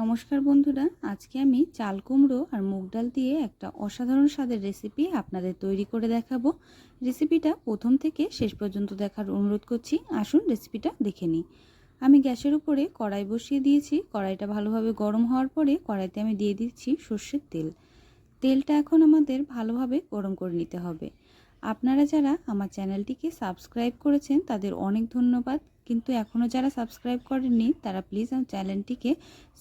নমস্কার বন্ধুরা, আজকে আমি চাল কুমড়ো আর মুগ ডাল দিয়ে একটা অসাধারণ স্বাদের রেসিপি আপনাদের তৈরি করে দেখাবো। রেসিপিটা প্রথম থেকে শেষ পর্যন্ত দেখার অনুরোধ করছি, আসুন রেসিপিটা দেখে নিই। আমি গ্যাসের উপরে কড়াই বসিয়ে দিয়েছি, কড়াইটা ভালোভাবে গরম হওয়ার পরে কড়াইতে আমি দিয়ে দিচ্ছি সর্ষের তেল। তেলটা এখন আমাদের ভালোভাবে গরম করে নিতে হবে। আপনারা যারা আমার চ্যানেলটিকে সাবস্ক্রাইব করেছেন, তাদের অনেক ধন্যবাদ। কিন্তু এখনও যারা সাবস্ক্রাইব করেননি, তারা প্লিজ আমার চ্যানেলটিকে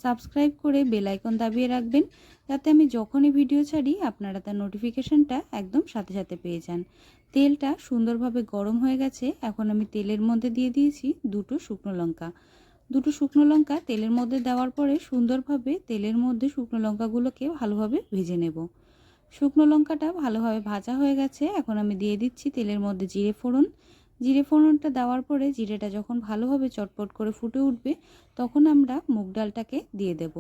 সাবস্ক্রাইব করে বেলাইকন দাবিয়ে রাখবেন, যাতে আমি যখনই ভিডিও ছাড়ি, আপনারা তার নোটিফিকেশানটা একদম সাথে সাথে পেয়ে যান। তেলটা সুন্দরভাবে গরম হয়ে গেছে, এখন আমি তেলের মধ্যে দিয়ে দিয়েছি দুটো শুকনো লঙ্কা। দুটো শুকনো লঙ্কা তেলের মধ্যে দেওয়ার পরে সুন্দরভাবে তেলের মধ্যে শুকনো লঙ্কাগুলোকে ভালোভাবে ভেজে নেব। শুকনো লঙ্কাটা ভালোভাবে ভাজা হয়ে গেছে। এখন আমি দিয়ে দিচ্ছি তেলের মধ্যে জিরে ফোড়ন। জিরে ফোড়নটা দেওয়ার পরে জিরেটা যখন ভালোভাবে চটপট করে ফুটে উঠবে, তখন আমরা মুগ ডালটাকে দিয়ে দেব।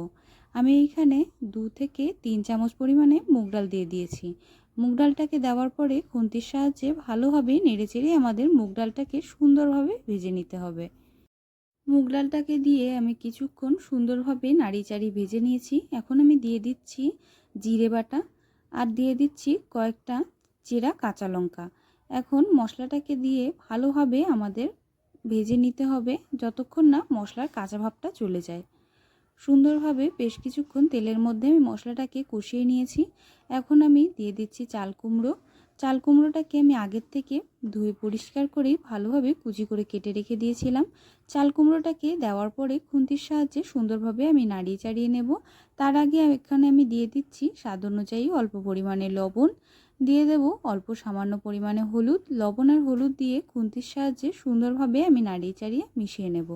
আমি এইখানে দু থেকে তিন চামচ পরিমাণে মুগ ডাল দিয়ে দিয়েছি। মুগ ডালটাকে দেওয়ার পরে খুন্তির সাহায্যে ভালোভাবে নেড়েচেড়ে আমাদের মুগ ডালটাকে সুন্দরভাবে ভেজে নিতে হবে। মুগ ডালটাকে দিয়ে আমি কিছুক্ষণ সুন্দরভাবে নাড়ি চাড়ি ভেজে নিয়েছি। এখন আমি দিয়ে দিচ্ছি জিরে বাটা। আর দিয়ে দিচ্ছি কয়েকটা চেরা কাঁচা লঙ্কা। এখন মশলাটাকে দিয়ে ভালোভাবে আমাদের ভেজে নিতে হবে যতক্ষণ না মশলার কাঁচা ভাবটা চলে যায়। সুন্দরভাবে বেশ কিছুক্ষণ তেলের মধ্যে আমি মশলাটাকে কষিয়ে নিয়েছি। এখন আমি দিয়ে দিচ্ছি চাল কুমড়ো। চাল কুমড়োটাকে আমি আগের থেকে ধুয়ে পরিষ্কার করে ভালোভাবে কুচি করে কেটে রেখে দিয়েছিলাম। চাল কুমড়োটাকে দেওয়ার পরে খুন্তির সাহায্যে সুন্দরভাবে আমি নাড়িয়ে চাড়িয়ে নেব। তার আগে এখানে আমি দিয়ে দিচ্ছি স্বাদ অনুযায়ী অল্প পরিমাণে লবণ। দিয়ে দেব অল্প সামান্য পরিমাণে হলুদ। লবণ আর হলুদ দিয়ে খুন্তির সাহায্যে সুন্দরভাবে আমি নাড়িয়ে চাড়িয়ে মিশিয়ে নেব।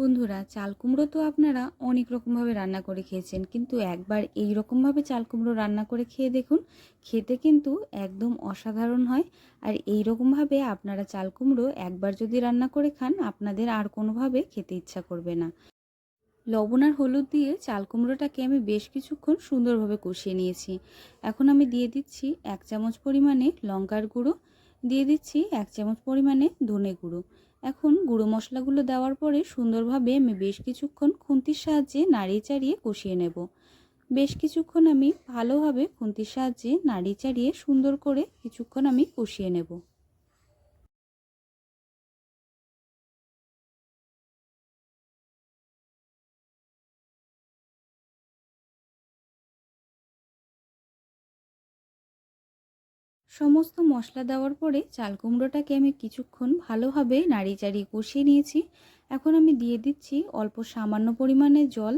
বন্ধুরা, চাল কুমড়ো তো আপনারা অনেক রকমভাবে রান্না করে খেয়েছেন, কিন্তু একবার এই রকমভাবে চাল কুমড়ো রান্না করে খেয়ে দেখুন, খেতে কিন্তু একদম অসাধারণ হয়। আর এই রকমভাবে আপনারা চাল কুমড়ো একবার যদি রান্না করে খান, আপনাদের আর কোনোভাবে খেতে ইচ্ছা করবে না। লবণ আর হলুদ দিয়ে চাল কুমড়োটাকে আমি বেশ কিছুক্ষণ সুন্দরভাবে কষিয়ে নিয়েছি। এখন আমি দিয়ে দিচ্ছি এক চামচ পরিমাণে লঙ্কার গুঁড়ো দিয়ে দিচ্ছি এক চামচ পরিমাণে ধনে গুঁড়ো। এখন গুঁড়ো মশলাগুলো দেওয়ার পরে সুন্দরভাবে আমি বেশ কিছুক্ষণ খুন্তির সাহায্যে নাড়িয়ে চাড়িয়ে কষিয়ে নেব। বেশ কিছুক্ষণ আমি ভালোভাবে খুন্তির সাহায্যে নাড়িয়ে চাড়িয়ে সুন্দর করে কিছুক্ষণ আমি কষিয়ে নেব। সমস্ত মশলা দেওয়ার পরে চাল কুমড়োটাকে আমি কিছুক্ষণ ভালোভাবে নাড়িয়ে চাড়িয়ে কষিয়ে নিয়েছি। এখন আমি দিয়ে দিচ্ছি অল্প সামান্য পরিমাণে জল।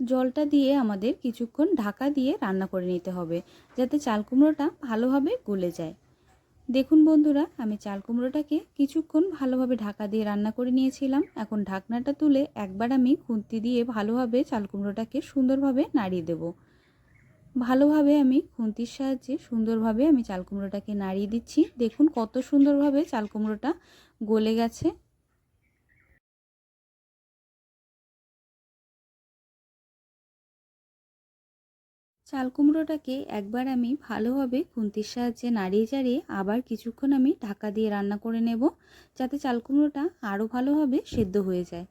জলটা দিয়ে আমাদের কিছুক্ষণ ঢাকা দিয়ে রান্না করে নিতে হবে, যাতে চাল কুমড়োটা ভালোভাবে গলে যায়। দেখুন বন্ধুরা, আমি চাল কুমড়োটাকে কিছুক্ষণ ভালোভাবে ঢাকা দিয়ে রান্না করে নিয়েছিলাম। এখন ঢাকনাটা তুলে একবার আমি খুন্তি দিয়ে ভালোভাবে চাল কুমড়োটাকে সুন্দরভাবে নাড়িয়ে দেবো। ভালোভাবে আমি খুন্তির সাহায্যে সুন্দরভাবে আমি চাল কুমড়োটাকে নাড়িয়ে দিচ্ছি। দেখুন কত সুন্দরভাবে চাল কুমড়োটা গলে গেছে। চাল কুমড়োটাকে একবার আমি ভালোভাবে খুন্তির সাহায্যে নাড়িয়ে চাড়িয়ে আবার কিছুক্ষণ আমি ঢাকা দিয়ে রান্না করে নেব, যাতে চাল কুমড়োটা আরও ভালোভাবে সেদ্ধ হয়ে যায়।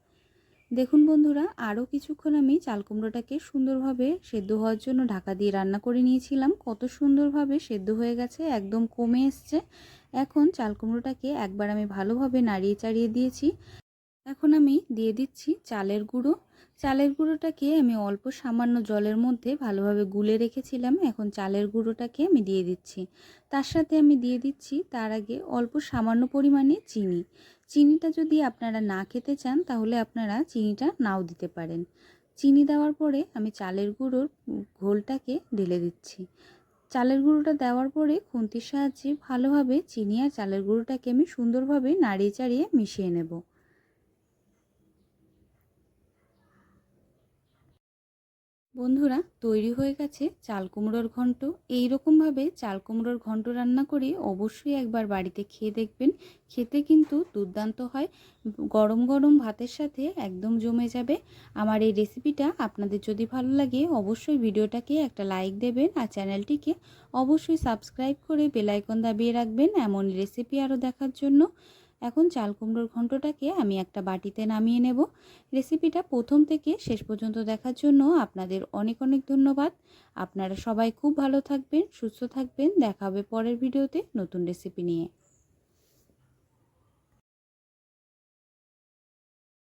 দেখুন বন্ধুরা, আরও কিছুক্ষণ আমি চাল কুমড়োটাকে সুন্দরভাবে সেদ্ধ হওয়ার জন্য ঢাকা দিয়ে রান্না করে নিয়েছিলাম। কত সুন্দরভাবে সেদ্ধ হয়ে গেছে, একদম কমে এসছে। এখন চাল কুমড়োটাকে একবার আমি ভালোভাবে নাড়িয়ে চাড়িয়ে দিয়েছি। এখন আমি দিয়ে দিচ্ছি চালের গুঁড়ো। চালের গুঁড়োটাকে আমি অল্প সামান্য জলের মধ্যে ভালোভাবে গুলে রেখেছিলাম, এখন চালের গুঁড়োটাকে আমি দিয়ে দিচ্ছি। তার সাথে আমি দিয়ে দিচ্ছি তার আগে অল্প সামান্য পরিমাণে চিনি। চিনিটা যদি আপনারা না খেতে চান, তাহলে আপনারা চিনিটা নাও দিতে পারেন। চিনি দেওয়ার পরে আমি চালের গুঁড়োর ঘোলটাকে ঢেলে দিচ্ছি। চালের গুঁড়োটা দেওয়ার পরে খুন্তির সাহায্যে ভালোভাবে চিনি আর চালের গুঁড়োটাকে আমি সুন্দরভাবে নাড়িয়ে চাড়িয়ে মিশিয়ে নেব। বন্ধুরা, তৈরি হয়ে গেছে চাল কুমড়োর ঘন্ট। এই রকমভাবে চাল কুমড়োর ঘন্ট রান্না করে অবশ্যই একবার বাড়িতে খেয়ে দেখবেন। খেতে কিন্তু দুর্দান্ত হয়। গরম গরম ভাতের সাথে একদম জমে যাবে। আমার এই রেসিপিটা আপনাদের যদি ভালো লাগে, অবশ্যই ভিডিওটাকে একটা লাইক দেবেন আর চ্যানেলটিকে অবশ্যই সাবস্ক্রাইব করে বেলাইকন দাবিয়ে রাখবেন। এমন রেসিপি আরও দেখার জন্য এখন চাল কুমড়োর ঘন্টটাকে আমি একটা বাটিতে নামিয়ে নেব। রেসিপিটা প্রথম থেকে শেষ পর্যন্ত দেখার জন্য আপনাদের অনেক অনেক ধন্যবাদ। আপনারা সবাই খুব ভালো থাকবেন, সুস্থ থাকবেন। দেখা হবে পরের ভিডিওতে নতুন রেসিপি নিয়ে।